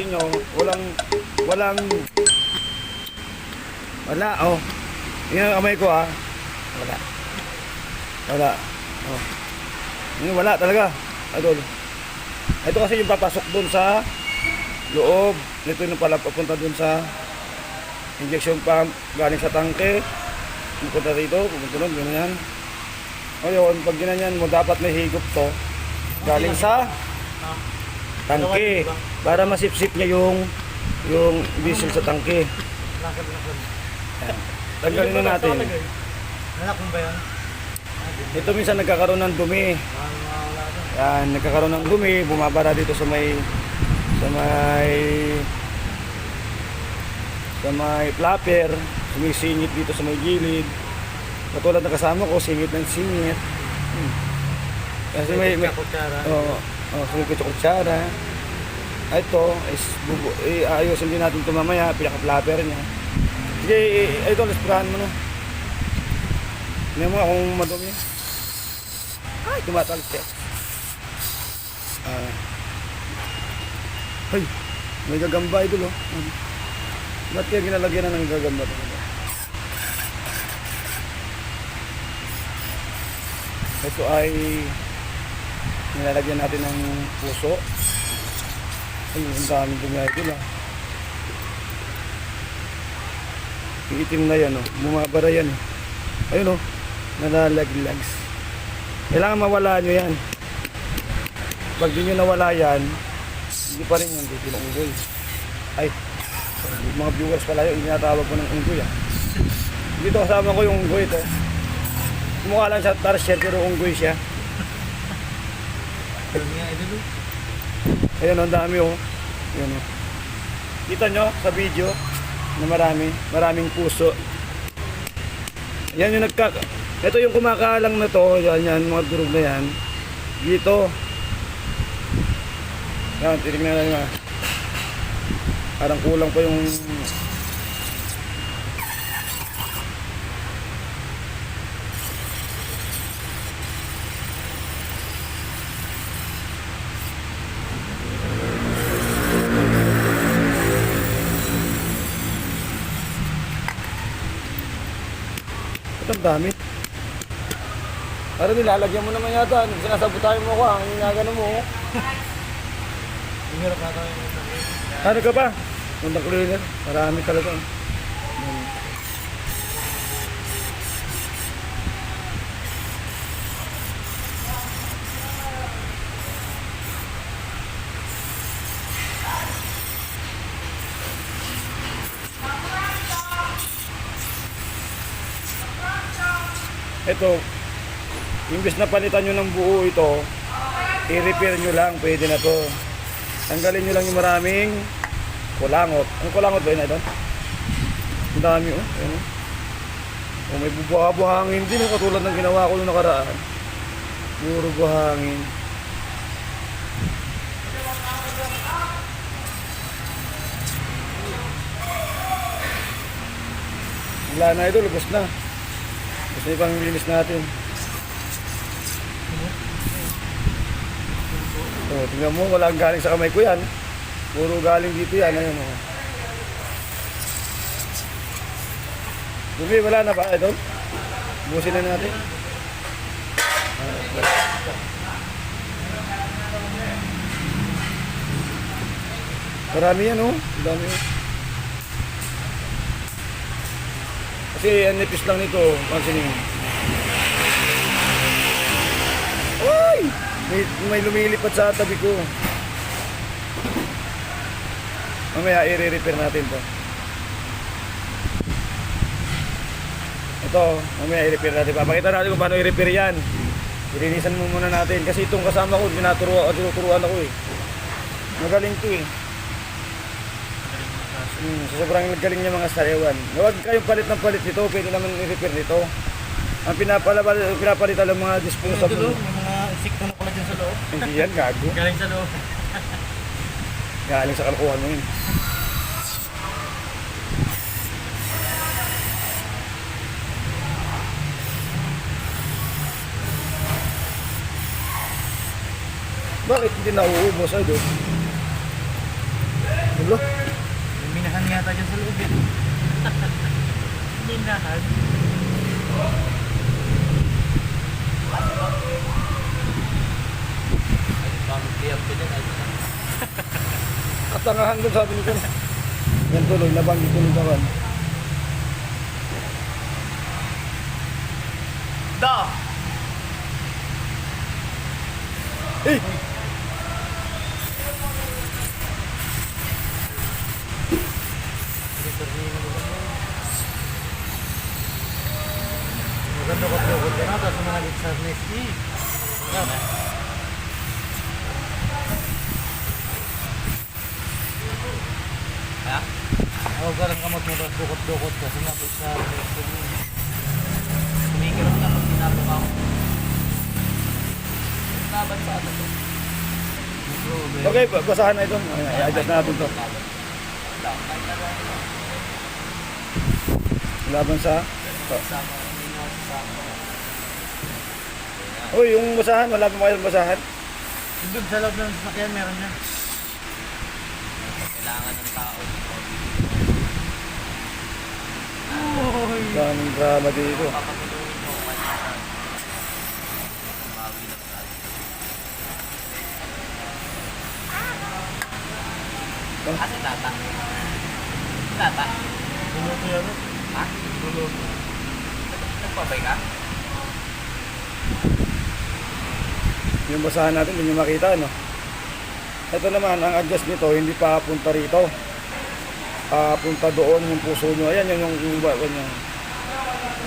Inyo, walang, walang, wala, oh. Yan ang kamay ko, ah. Wala. Wala. Oh. Yan, wala talaga. Idol. Ito kasi yung papasok doon sa loob. Ito yung pala papunta doon sa injection pump galing sa tangke. Pupunta dito, pupunta doon, ganyan. Ngayon, pag ginanyan mo, dapat may higop to. Galing sa tangke. Para masipsip niya yung yung diesel sa tangke. Tanggalin na natin. Mo ba yan? Ito minsan nagkakaroon ng dumi. Yan, nagkakaroon ng dumi, bumabara dito sa may sa may sa may flapper, sumisingit dito sa may gilid. Katulad ng kasama ko, singit ng singit. Hmm. Kasi may, may kutsara. Oh, sumikot sa kutsara. Ah, Ito, is, bubu, eh, ayusin din natin ito mamaya, pinaka-flapper niya. Sige, eh, ito, lisprahan mo na. Tingnan mo kung madumi. Ay, tumatalsik. Ah. Ay, may gagamba idol oh. Ba't kaya ginalagyan na ng gagamba talaga? Ito ay nilalagyan natin ng puso. Ay, ang daming dumi idol ah. Iitim na yan oh. Bumabara yan oh. Ayun oh. Nalalaglags. Kailangan mawala nyo yan. Pag di nyo nawala yan, hindi pa rin yan dito ng unggoy. Ay, mga viewers pala yun, tinatawag ko ng unggoy ah. Dito kasama ko yung unggoy ito. Mukha lang siya tarsier pero unggoy siya. Nga, idol? Ayun, ang dami oh. Ayun oh. Kita nyo sa video na marami, maraming puso. Yan yung nagka... Ito yung kumakalang na to, yan yan, mga durog na yan. Dito. Yan, tinignan natin ah. Parang kulang pa yung... dami. Parang nilalagyan mo naman yata. Sinasabotahin mo ako ah. Ang ginagano mo. oh. Hirap na tayo. Ano ka pa? Contact cleaner. Marami talaga. Ito, imbes na palitan nyo ng buo ito, i-repair nyo lang, pwede na to. Tanggalin nyo lang yung maraming kulangot. Ang kulangot ba yun, Idol? Ang dami, oh. Ayan, oh. Oh, may bubuha-buhangin din, oh, katulad ng ginawa ko nung nakaraan. Puro buhangin. Wala na, Idol. Lubos na. Na yung panglilinis natin. Oh, tingnan mo, walang galing sa kamay ko yan. Puro galing dito yan. Ayun, oh. Dumi, wala na ba? Ito? Busin na natin. Marami yan, oh. Dami, oh. Kasi ang nipis lang nito, pansinin mo. Ay! May, may lumilipad sa tabi ko. Mamaya i-repair natin to. Ito, mamaya i-repair natin. Papakita natin kung paano i-repair yan. Ilinisan mo muna natin. Kasi itong kasama ko, binaturuan, tinuturuan ako eh. Magaling to eh. Hmm, sa sobrang galing niya mga sariwan. Huwag kayong palit ng palit nito, pwede naman i-repair nito. Ang pinapalabal, pinapalitan ng mga disposable. May mga insekto na pala dyan sa loob. Hindi yan, gago. Galing sa loob. Galing sa kalkuhan mo yun. Bakit hindi nauubos, idol? Lo, May minahan yata dyan sa loob eh. minahan? katangahan doon sabi nito. Yan tuloy, nabanggit nung kawan. Da! Eh! Po ko na tapos managit sa next week. Yan. Ha? Ako ka lang kamot mo tapos dukot-dukot ka sumapit sa next week. Kumikirot na pag ginagawa ko. Laban sa ano to? Okay, ba- basahan na ito. I-adjust na natin to. Laban sa... Ninyo sa sama. Uy, yung basahan, wala pa kayong basahan. Doon sa loob ng sasakyan meron niya. Kailangan ng tao. Daming drama dito. Papatulungin mo kung ano sa Mawi ng tao. Kasi tata. Tata. Luluto yan. Ha? Luluto. Nagpabay ka? Yung basahan natin, hindi nyo makita, no? Ito naman, ang adjust nito, hindi pa punta rito. Papunta doon yung puso nyo. Ayan, yun yung, yung, yung, yung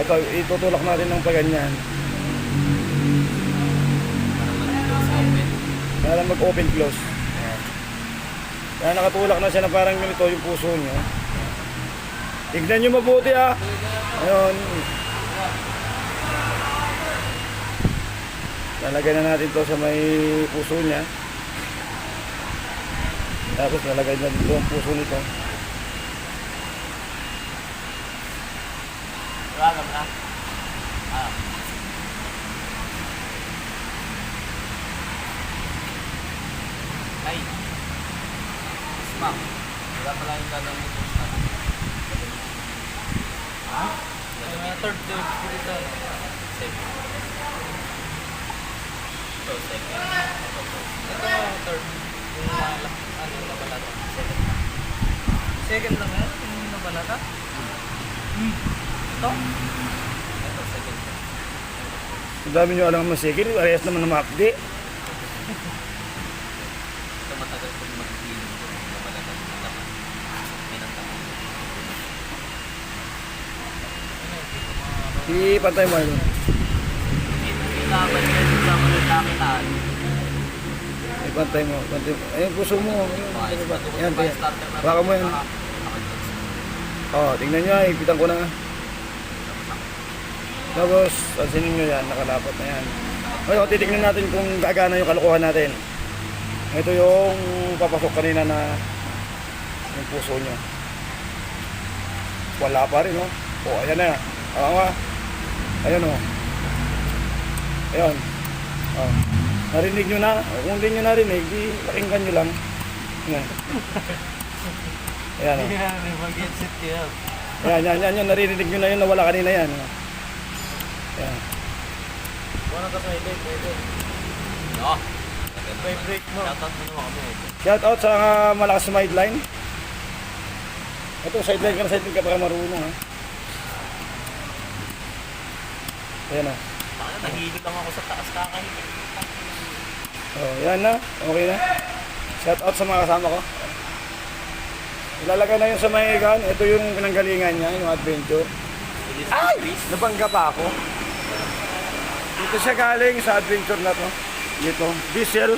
ito, itutulak natin ng paganyan. Para mag-close open. Close. Ayan. Kaya nakatulak na siya na parang ganito yung puso nyo. Tignan nyo mabuti ah. Ayun. Lalagay na natin to sa may puso niya. Tapos lalagay na dito ang puso nito. Wala na. Ah. Ay. Ma'am. Wala pala yung dadang ito sa Ha? Third day dito, no? Second. Ito, second. Ito, third. Yung malak, ano, nabalata. Second. Second lang yan? Yung nabalata? Hmm. Ito? Ito, second. Ang dami nyo alam masigil. Parehas naman na makdi. Ito matagal kong mag-healing ko. Nabalata ng laman. Pinantama. Ipantay mo yun. Kailangan yan sa mga nagkakitaan. Ipantay mo. Ipantay mo. Ayun, puso mo. Ayun, Yan, yan. Baka mo yan. Oh, tingnan nyo. Ipitan ko na. Tapos, pansinin nyo yan. Nakalapat na yan. Ngayon, titignan natin kung gagana yung kalokohan natin. Ito yung papasok kanina na yung puso nyo. Wala pa rin, oh. Oh, ayan na. Nga. Ayan, oh. Ayan. Oh. Narinig nyo na. Kung hindi nyo narinig, di pakinggan nyo lang. Ayan. Ayan, oh. Yan, may mag-exit kayo. Yan, yan, yan, yan. Naririnig nyo na yun na wala kanina yan. Yan. Wala ka sa ilay, pwede. No. Vibrate mo. Shoutout mo naman kami. Shout out sa uh, malakas na sideline. Ito, sideline ka na sideline ka para marunong ha. Ayan o. Baka nahihilo lang ako sa taas kakahilig. Oh, yan na. Okay na. Shout out sa mga kasama ko. Ilalagay na yun sa may gan. Ito yung pinanggalingan niya, yung adventure. Ay! Nabangga pa ako. Dito siya galing sa adventure na to. Dito. Diesel.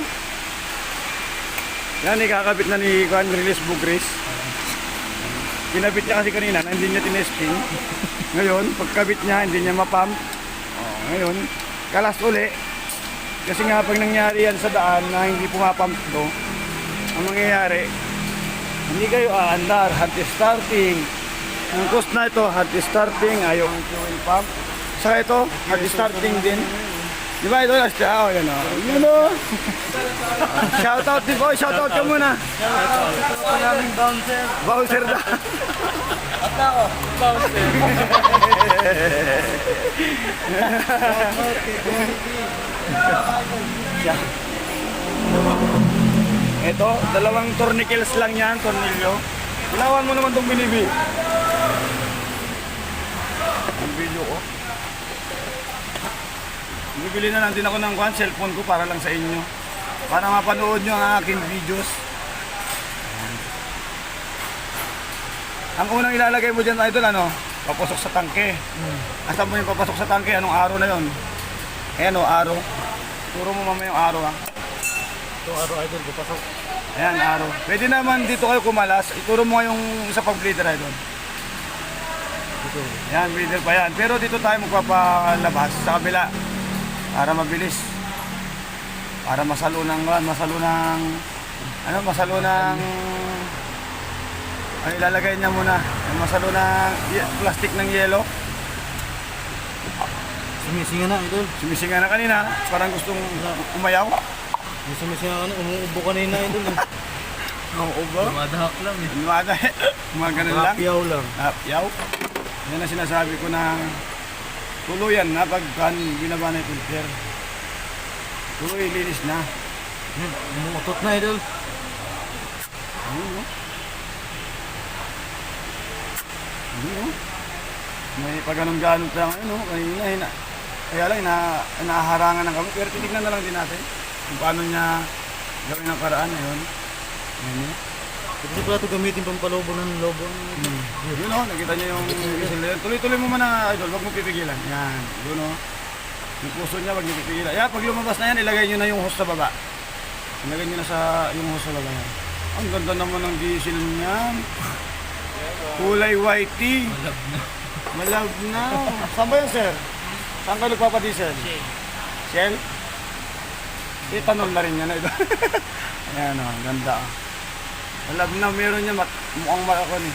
Yan, ikakabit na ni Juan Release Bugris. Kinabit niya kasi kanina na hindi niya tinesting. Ngayon, pagkabit niya, hindi niya mapump. Ngayon, kalas uli. Kasi nga pag nangyari yan sa daan na hindi pumapump to, ang mangyayari, hindi kayo aandar, hard starting. Ang cost na ito, hard starting, ayaw ang fuel pump. Saka ito, hard starting din. Di ba ito? Ah, oh, yan o. Yun o. Shoutout din po. Shoutout ka muna. Ito namin bouncer. Bouncer na. At ako, bouncer. Ito, dalawang tourniquets lang yan, tornilyo. Ilawan mo naman itong binibi. Ang video ko. Bibili na lang din ako ng kwan, cellphone ko para lang sa inyo. Para mapanood nyo ang aking videos. Ang unang ilalagay mo dyan, idol, ano? Papasok sa tangke. Asan mo yung papasok sa tangke? Anong araw na yon? Ayan o, araw. Turo mo mamaya yung araw, ha? Ito araw idol, papasok. Ayan, araw. Pwede naman dito kayo kumalas. Ituro mo yung isa pang bleeder ay doon. Ito. Ayan, bleeder pa yan. Pero dito tayo magpapalabas sa kabila. Para mabilis. Para masalo ng, masalo ng, ano, masalo ng, ano ilalagay niya muna. Yung Masalo ye- plastic ng yelo. Sumisinga na idol. Sumisinga na kanina. Parang gustong umayaw. Yung sumisinga ka na, umuubo kanina idol. eh. Oo ba? Dumadahak lang eh. Lumada. Mga ganun lang. Kapiyaw lang. Yaw. Yan ang sinasabi ko na tuluyan na pag kan binaba na yung filter. Tuloy linis na. Umuutot na idol. Ayun no? Ayun no? May pag ganun ganun pa ngayon no? Kanina, hina, kaya lang na, naharangan ng kami. Pero titignan na lang din natin kung paano niya gawin ang paraan yun. Ayun no? Kasi pala ito gamitin pampalobo ng lobo. Yun o, nakita niyo yung na yun. Tuloy-tuloy mo muna, idol. Huwag mo pipigilan. Yan. Yun o. Yung puso niya, huwag niyo pipigilan. Yan, pag lumabas na yan, ilagay niyo na yung hose sa baba. Ilagay niyo na sa yung hose sa baba yan. Ang ganda naman ng diesel niyan. Kulay whitey. Malab na. Malab na. Saan ba yan, sir? Saan ka nagpapadiesel? Shell? Ethanol na rin yan. Idol. Ayan o, ang ganda o. Malab na, meron niya, mat- mukhang malako ni.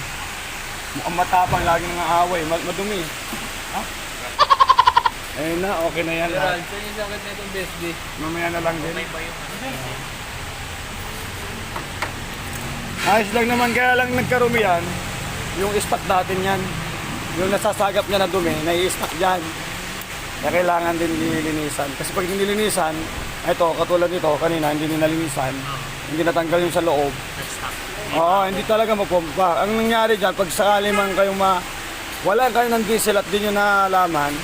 Mukhang matapang, laging nangaaway, Mal- madumi. Ha? Ayun na, okay na yan. Gerald, saan yung sakit na itong best day? Mamaya na lang din. May ba yung ano? Ayos lang naman, kaya lang nagkarumi yan. Yung stock natin yan. Yung nasasagap niya na dumi, nai-stock yan. Kaya kailangan din nilinisan. Kasi pag nilinisan, ito, katulad nito, kanina, hindi nilinisan. Hindi natanggal yung sa loob. Oo, hindi talaga magpumpa. Ang nangyari dyan, pag sakali man kayong ma... Wala kayo ng diesel at di nyo nalaman,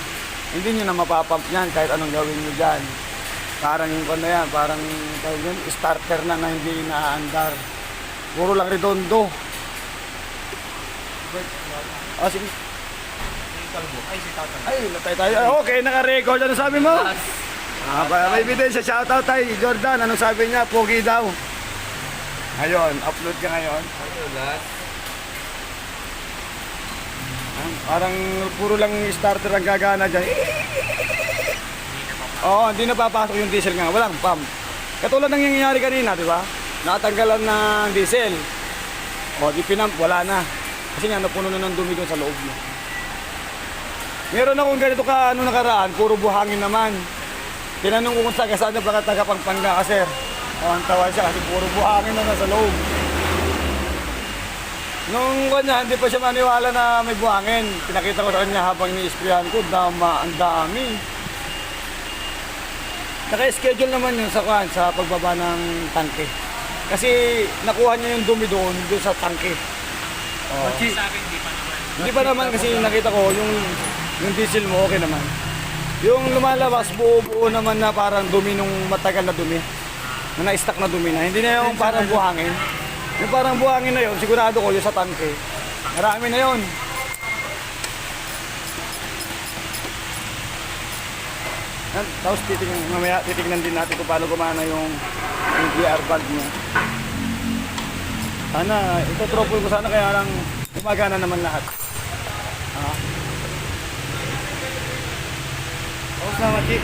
hindi nyo na mapapump yan kahit anong gawin nyo dyan. Parang yung ano yan, parang yun, starter na na hindi naaandar. Puro lang redondo. Ah, sige. Ay, si Tatan. Ay, latay tayo. Ah, Okay, naka-record. Ano sabi mo? Ah, ba- may ebidensya. Shoutout tayo. Jordan, ano sabi niya? Pogi daw. Ngayon, upload ka ngayon. Ano, last? Ah, Parang puro lang starter ang gagana dyan. Oo, hindi na papasok yung diesel nga. Walang pump. Katulad ng nangyayari kanina, di ba? Natanggalan ng diesel. O, di pinamp, wala na. Kasi nga, napuno na ng dumi doon sa loob niya. Meron akong ganito ka, ano nakaraan, puro buhangin naman. Tinanong ko kung saan saan na baka taga Pampanga ka, sir. O, ang tawa siya kasi puro buhangin na nasa loob. Nung kanya, hindi pa siya maniwala na may buhangin. Pinakita ko sa kanya habang ni-sprayan ko, dama, ang dami. Naka-schedule naman yun sa, kwan, sa pagbaba ng tangke. Kasi nakuha niya yung dumi doon, doon sa tangke. Oh. Sa akin, di pa naman. Hindi pa naman kasi nakita ko yung yung diesel mo okay naman. Yung lumalabas buo-buo naman na parang dumi nung matagal na dumi. Na na-stack na dumi na. Hindi na yung parang buhangin. Yung parang buhangin na yun, sigurado ko yung sa tangke. Marami na yun. Tapos titignan, mamaya titignan din natin kung paano gumana yung, yung gear valve niya. Sana, ito trouble ko sana kaya lang gumagana naman lahat. Ha? Tapos na, Mati.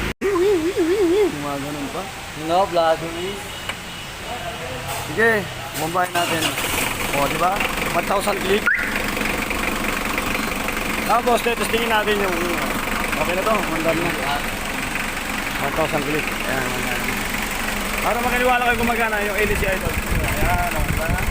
Gumaganon pa. No, vloggery. Sige, bombahin natin. O, di ba? 1,000 click. Tapos, testingin natin yung... Okay na to, mandam na. 1,000 click. Ayan, ayan. Para makaniwala kayo gumagana yung LCI ito. Ayan, oh, diba?